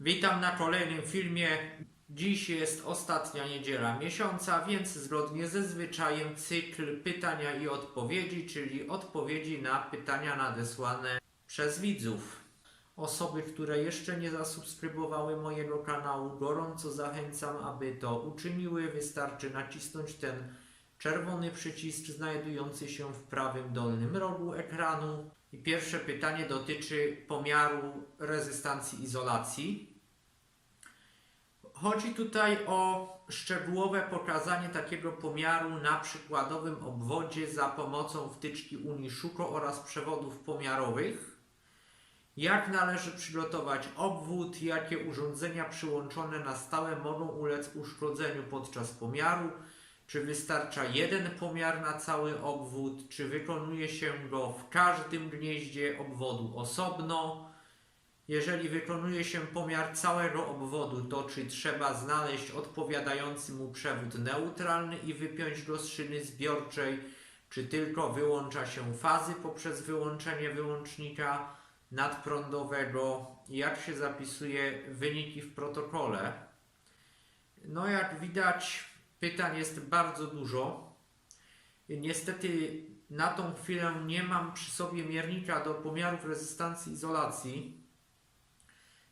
Witam na kolejnym filmie. Dziś jest ostatnia niedziela miesiąca, więc zgodnie ze zwyczajem cykl pytania i odpowiedzi, czyli odpowiedzi na pytania nadesłane przez widzów. Osoby, które jeszcze nie zasubskrybowały mojego kanału, gorąco zachęcam, aby to uczyniły. Wystarczy nacisnąć ten czerwony przycisk znajdujący się w prawym dolnym rogu ekranu. I pierwsze pytanie dotyczy pomiaru rezystancji izolacji. Chodzi tutaj o szczegółowe pokazanie takiego pomiaru na przykładowym obwodzie za pomocą wtyczki Uniszuko oraz przewodów pomiarowych. Jak należy przygotować obwód, jakie urządzenia przyłączone na stałe mogą ulec uszkodzeniu podczas pomiaru, czy wystarcza jeden pomiar na cały obwód, czy wykonuje się go w każdym gnieździe obwodu osobno. Jeżeli wykonuje się pomiar całego obwodu, to czy trzeba znaleźć odpowiadający mu przewód neutralny i wypiąć go z szyny zbiorczej, czy tylko wyłącza się fazy poprzez wyłączenie wyłącznika nadprądowego, jak się zapisuje wyniki w protokole. No jak widać, pytań jest bardzo dużo. Niestety na tą chwilę nie mam przy sobie miernika do pomiarów rezystancji izolacji.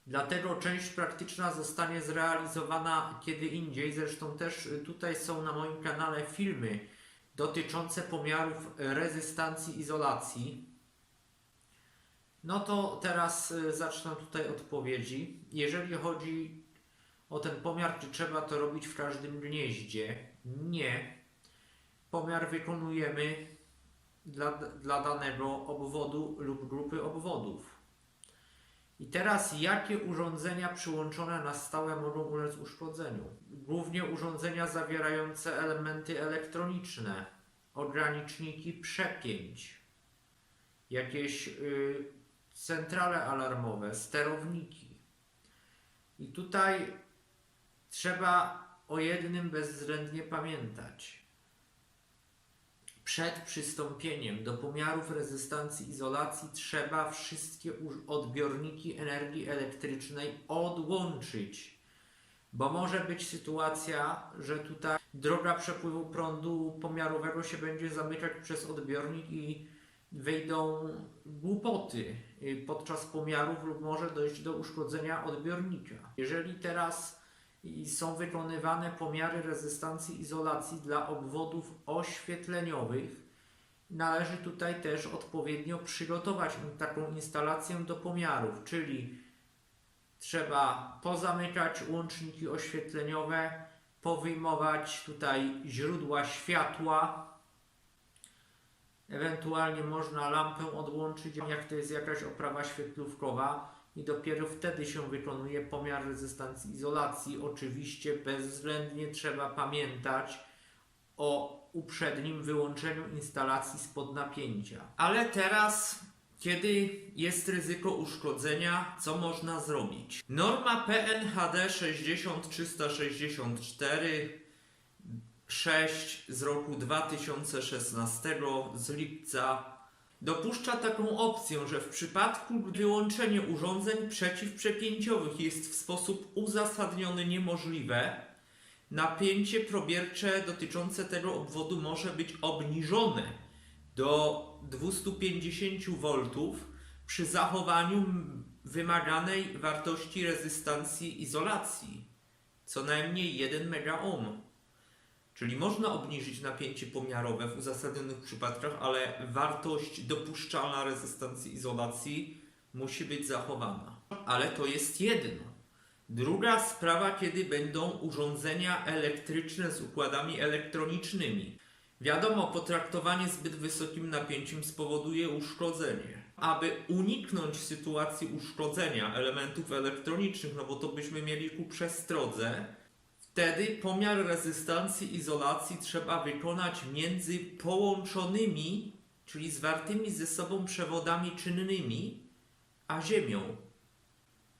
Dlatego część praktyczna zostanie zrealizowana kiedy indziej. Zresztą też tutaj są na moim kanale filmy dotyczące pomiarów rezystancji izolacji. No to teraz y, zacznę tutaj odpowiedzi. Jeżeli chodzi o ten pomiar, czy trzeba to robić w każdym gnieździe? Nie. Pomiar wykonujemy dla, dla danego obwodu lub grupy obwodów. I teraz jakie urządzenia przyłączone na stałe mogą ulec uszkodzeniu? Głównie urządzenia zawierające elementy elektroniczne, ograniczniki przepięć, jakieś y, centrale alarmowe, sterowniki. I tutaj trzeba o jednym bezwzględnie pamiętać. Przed przystąpieniem do pomiarów rezystancji izolacji trzeba wszystkie odbiorniki energii elektrycznej odłączyć. Bo może być sytuacja, że tutaj droga przepływu prądu pomiarowego się będzie zamykać przez odbiornik i wyjdą głupoty y, podczas pomiarów lub może dojść do uszkodzenia odbiornika. Jeżeli teraz i są wykonywane pomiary rezystancji izolacji dla obwodów oświetleniowych, należy tutaj też odpowiednio przygotować taką instalację do pomiarów, czyli trzeba pozamykać łączniki oświetleniowe, powyjmować tutaj źródła światła, ewentualnie można lampę odłączyć, jak to jest jakaś oprawa świetlówkowa i dopiero wtedy się wykonuje pomiar rezystancji izolacji. Oczywiście bezwzględnie trzeba pamiętać o uprzednim wyłączeniu instalacji spod napięcia. Ale teraz, kiedy jest ryzyko uszkodzenia, co można zrobić? Norma PNHD 60364 6 z roku 2016 z lipca dopuszcza taką opcję, że w przypadku gdy wyłączenie urządzeń przeciwprzepięciowych jest w sposób uzasadniony niemożliwe, napięcie probiercze dotyczące tego obwodu może być obniżone do 250 V przy zachowaniu wymaganej wartości rezystancji izolacji, co najmniej 1 MΩ. Czyli można obniżyć napięcie pomiarowe w uzasadnionych przypadkach, ale wartość dopuszczalna rezystancji izolacji musi być zachowana. Ale to jest jedno. Druga sprawa, kiedy będą urządzenia elektryczne z układami elektronicznymi. Wiadomo, potraktowanie zbyt wysokim napięciem spowoduje uszkodzenie. Aby uniknąć sytuacji uszkodzenia elementów elektronicznych, no bo to byśmy mieli ku przestrodze, Wtedy pomiar rezystancji izolacji trzeba wykonać między połączonymi, czyli zwartymi ze sobą przewodami czynnymi, a Ziemią.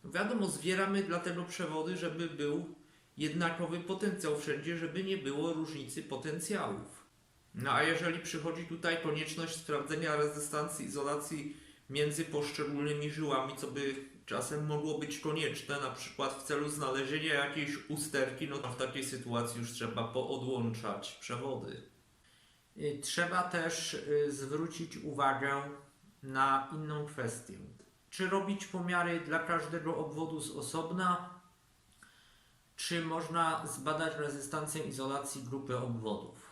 Wiadomo, zbieramy dlatego przewody, żeby był jednakowy potencjał wszędzie, żeby nie było różnicy potencjałów. No a jeżeli przychodzi tutaj konieczność sprawdzenia rezystancji izolacji między poszczególnymi żyłami, co by czasem mogło być konieczne, na przykład w celu znalezienia jakiejś usterki, no to w takiej sytuacji już trzeba poodłączać przewody. Y, Trzeba też y, zwrócić uwagę na inną kwestię. Czy robić pomiary dla każdego obwodu z osobna, czy można zbadać rezystancję izolacji grupy obwodów?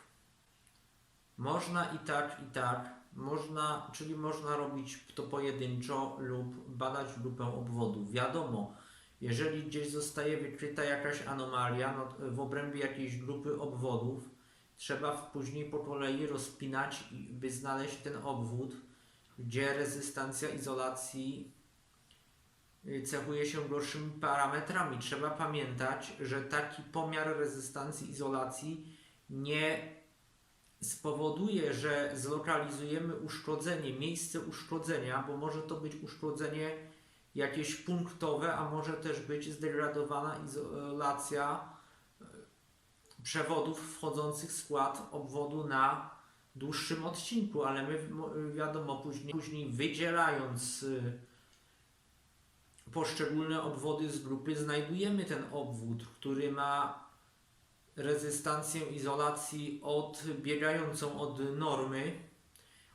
Można i tak, i tak. Można, czyli można robić to pojedynczo lub badać grupę obwodów. Wiadomo, jeżeli gdzieś zostaje wykryta jakaś anomalia no, w obrębie jakiejś grupy obwodów, trzeba później po kolei rozpinać, by znaleźć ten obwód, gdzie rezystancja izolacji y, cechuje się gorszymi parametrami. Trzeba pamiętać, że taki pomiar rezystancji izolacji nie spowoduje, że zlokalizujemy uszkodzenie, miejsce uszkodzenia, bo może to być uszkodzenie jakieś punktowe, a może też być zdegradowana izolacja e, przewodów wchodzących w skład obwodu na dłuższym odcinku, ale my mo- wiadomo później, później wydzielając y, poszczególne obwody z grupy znajdujemy ten obwód, który ma rezystancję izolacji odbiegającą od normy.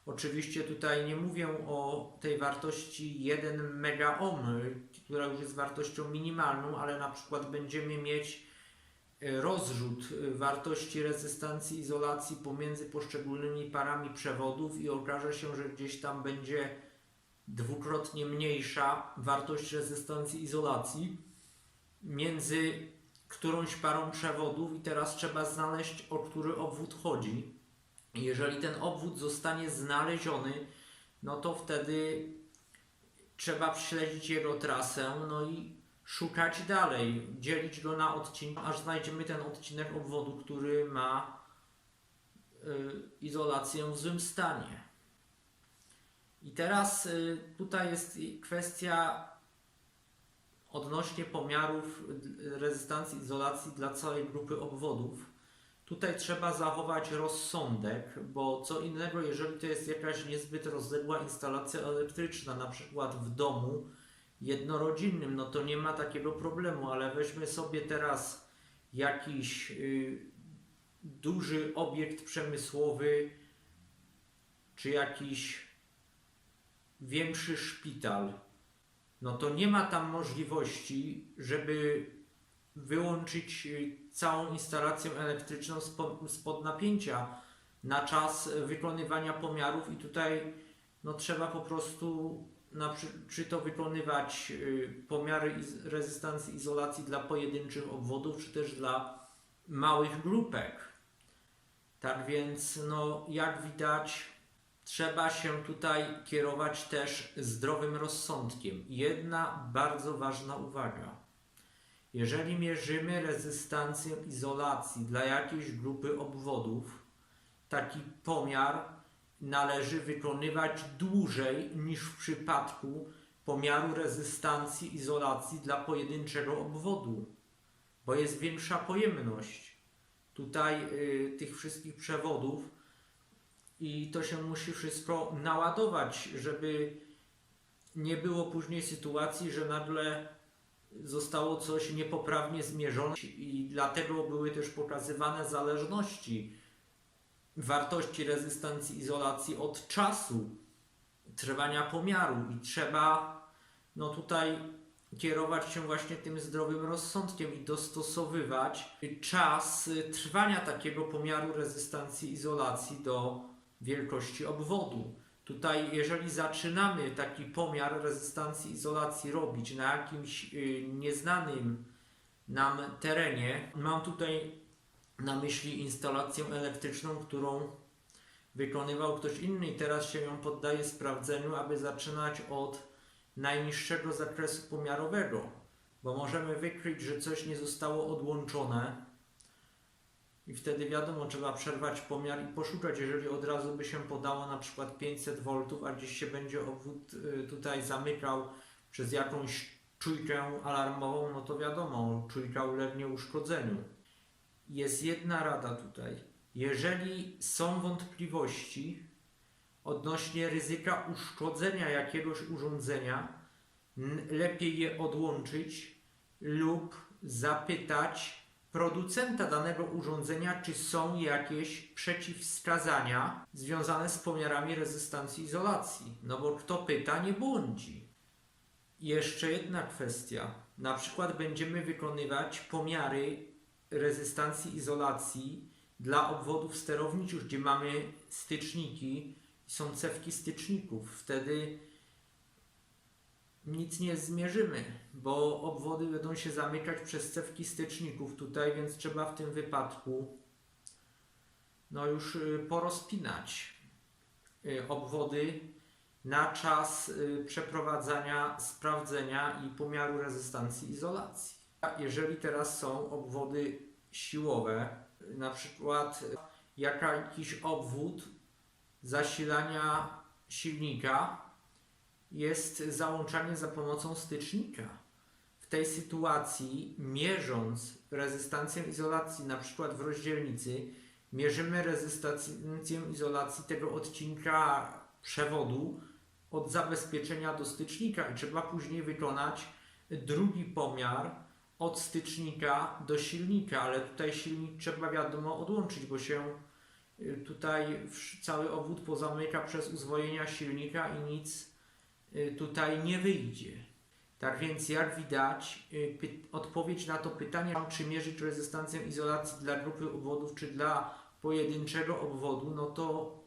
Oczywiście tutaj nie mówię o tej wartości 1 megaohm, która już jest wartością minimalną, ale na przykład będziemy mieć e, rozrzut wartości rezystancji izolacji pomiędzy poszczególnymi parami przewodów i okaże się, że gdzieś tam będzie dwukrotnie mniejsza wartość rezystancji izolacji między którąś parą przewodów i teraz trzeba znaleźć, o który obwód chodzi. Jeżeli ten obwód zostanie znaleziony, no to wtedy trzeba śledzić jego trasę, no i szukać dalej, dzielić go na odcinki, aż znajdziemy ten odcinek obwodu, który ma y, izolację w złym stanie. I teraz y, tutaj jest kwestia odnośnie pomiarów rezystancji izolacji dla całej grupy obwodów. Tutaj trzeba zachować rozsądek, bo co innego, jeżeli to jest jakaś niezbyt rozległa instalacja elektryczna, na przykład w domu jednorodzinnym, no to nie ma takiego problemu, ale weźmy sobie teraz jakiś y, duży obiekt przemysłowy, czy jakiś większy szpital, no to nie ma tam możliwości, żeby wyłączyć y, całą instalację elektryczną spod, napięcia na czas wykonywania pomiarów i tutaj no, trzeba po prostu na, czy to wykonywać y, pomiary rezystancji izolacji dla pojedynczych obwodów, czy też dla małych grupek. Tak więc, no, jak widać, trzeba się tutaj kierować też zdrowym rozsądkiem. Jedna bardzo ważna uwaga. Jeżeli mierzymy rezystancję izolacji dla jakiejś grupy obwodów, taki pomiar należy wykonywać dłużej niż w przypadku pomiaru rezystancji izolacji dla pojedynczego obwodu, bo jest większa pojemność tutaj y, tych wszystkich przewodów i to się musi wszystko naładować, żeby nie było później sytuacji, że nagle zostało coś niepoprawnie zmierzone. I dlatego były też pokazywane zależności wartości rezystancji izolacji od czasu trwania pomiaru. I trzeba no tutaj kierować się właśnie tym zdrowym rozsądkiem i dostosowywać czas trwania takiego pomiaru rezystancji izolacji do wielkości obwodu. Tutaj, jeżeli zaczynamy taki pomiar rezystancji izolacji robić na jakimś y, nieznanym nam terenie, mam tutaj na myśli instalację elektryczną, którą wykonywał ktoś inny i teraz się ją poddaje sprawdzeniu, aby zaczynać od najniższego zakresu pomiarowego, bo możemy wykryć, że coś nie zostało odłączone i wtedy wiadomo, trzeba przerwać pomiar i poszukać, jeżeli od razu by się podało na przykład 500 V, a gdzieś się będzie obwód y, tutaj zamykał przez jakąś czujkę alarmową, no to wiadomo, czujka ulegnie uszkodzeniu. Jest jedna rada tutaj. Jeżeli są wątpliwości odnośnie ryzyka uszkodzenia jakiegoś urządzenia, lepiej je odłączyć lub zapytać producenta danego urządzenia, czy są jakieś przeciwwskazania związane z pomiarami rezystancji izolacji. No bo kto pyta, nie błądzi. Jeszcze jedna kwestia. Na przykład będziemy wykonywać pomiary rezystancji izolacji dla obwodów sterowniczych, gdzie mamy styczniki są cewki styczników. Wtedy nic nie zmierzymy, bo obwody będą się zamykać przez cewki styczników tutaj, więc trzeba w tym wypadku no już y, porozpinać y, obwody na czas y, przeprowadzania sprawdzenia i pomiaru rezystancji izolacji. Jeżeli teraz są obwody siłowe, na przykład jakiś obwód zasilania silnika jest załączanie za pomocą stycznika. W tej sytuacji, mierząc rezystancję izolacji, na przykład w rozdzielnicy, mierzymy rezystancję izolacji tego odcinka przewodu od zabezpieczenia do stycznika i trzeba później wykonać drugi pomiar od stycznika do silnika, ale tutaj silnik trzeba wiadomo odłączyć, bo się y, tutaj cały obwód pozamyka przez uzwojenia silnika i nic tutaj nie wyjdzie. Tak więc jak widać, y, odpowiedź na to pytanie, czy mierzyć rezystancję izolacji dla grupy obwodów, czy dla pojedynczego obwodu, no to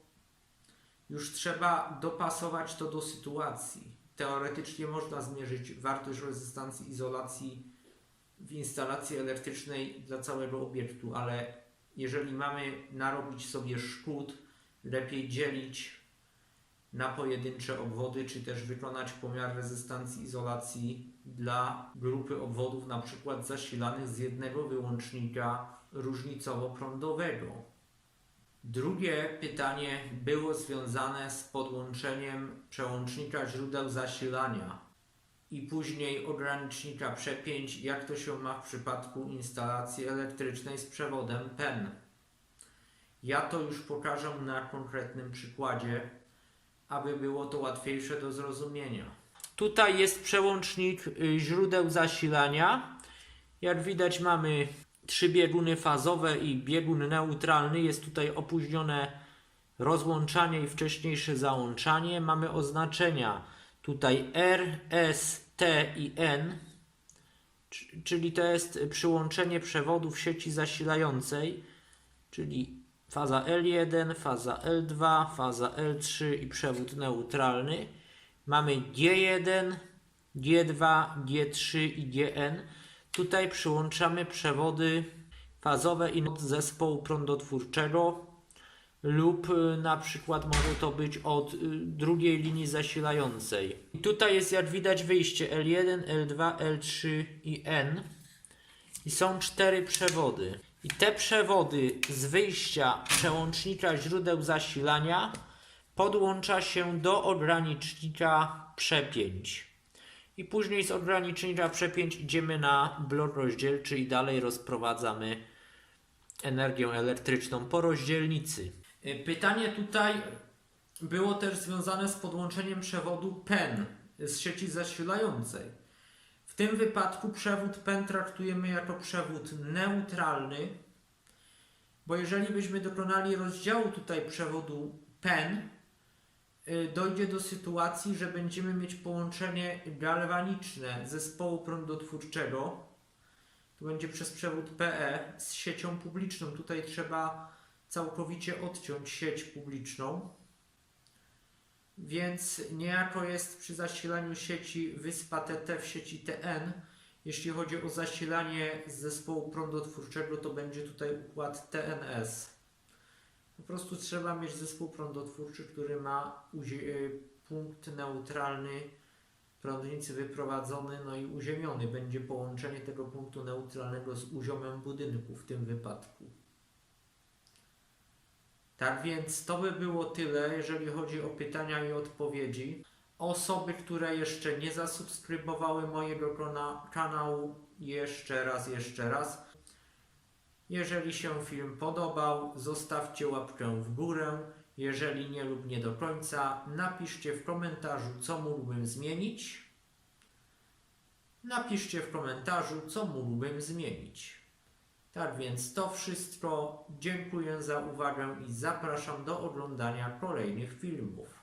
już trzeba dopasować to do sytuacji. Teoretycznie można zmierzyć wartość rezystancji izolacji w instalacji elektrycznej dla całego obiektu, ale jeżeli mamy narobić sobie szkód, lepiej dzielić na pojedyncze obwody, czy też wykonać pomiar rezystancji izolacji dla grupy obwodów, na przykład zasilanych z jednego wyłącznika różnicowo-prądowego. Drugie pytanie było związane z podłączeniem przełącznika źródeł zasilania i później ogranicznika przepięć, jak to się ma w przypadku instalacji elektrycznej z przewodem PEN. Ja to już pokażę na konkretnym przykładzie, aby było to łatwiejsze do zrozumienia. Tutaj jest przełącznik y, źródeł zasilania. Jak widać mamy trzy bieguny fazowe i biegun neutralny. Jest tutaj opóźnione rozłączanie i wcześniejsze załączanie. Mamy oznaczenia tutaj R, S, T i N, czyli to jest przyłączenie przewodów sieci zasilającej, czyli faza L1, faza L2, faza L3 i przewód neutralny. Mamy G1, G2, G3 i GN. Tutaj przyłączamy przewody fazowe i od zespołu prądotwórczego lub y, na przykład może to być od y, drugiej linii zasilającej. I tutaj jest jak widać wyjście L1, L2, L3 i N. I są cztery przewody. I te przewody z wyjścia przełącznika źródeł zasilania podłącza się do ogranicznika przepięć. I później z ogranicznika przepięć idziemy na blok rozdzielczy i dalej rozprowadzamy energię elektryczną po rozdzielnicy. Y, Pytanie tutaj było też związane z podłączeniem przewodu PEN z sieci zasilającej. Tym wypadku przewód PEN traktujemy jako przewód neutralny, bo jeżeli byśmy dokonali rozdziału tutaj przewodu PEN, y, dojdzie do sytuacji, że będziemy mieć połączenie galwaniczne zespołu prądotwórczego. To będzie przez przewód PE z siecią publiczną. Tutaj trzeba całkowicie odciąć sieć publiczną. Więc niejako jest przy zasilaniu sieci wyspa TT w sieci TN. Jeśli chodzi o zasilanie zespołu prądotwórczego, to będzie tutaj układ TNS. Po prostu trzeba mieć zespół prądotwórczy, który ma y, punkt neutralny prądnicy wyprowadzony, no i uziemiony. Będzie połączenie tego punktu neutralnego z uziomem budynku w tym wypadku. Tak więc to by było tyle, jeżeli chodzi o pytania i odpowiedzi. Osoby, które jeszcze nie zasubskrybowały mojego kanału, jeszcze raz, jeszcze raz. Jeżeli się film podobał, zostawcie łapkę w górę. Jeżeli nie lub nie do końca, napiszcie w komentarzu, co mógłbym zmienić. Napiszcie w komentarzu, co mógłbym zmienić. Tak więc to wszystko. Dziękuję za uwagę i zapraszam do oglądania kolejnych filmów.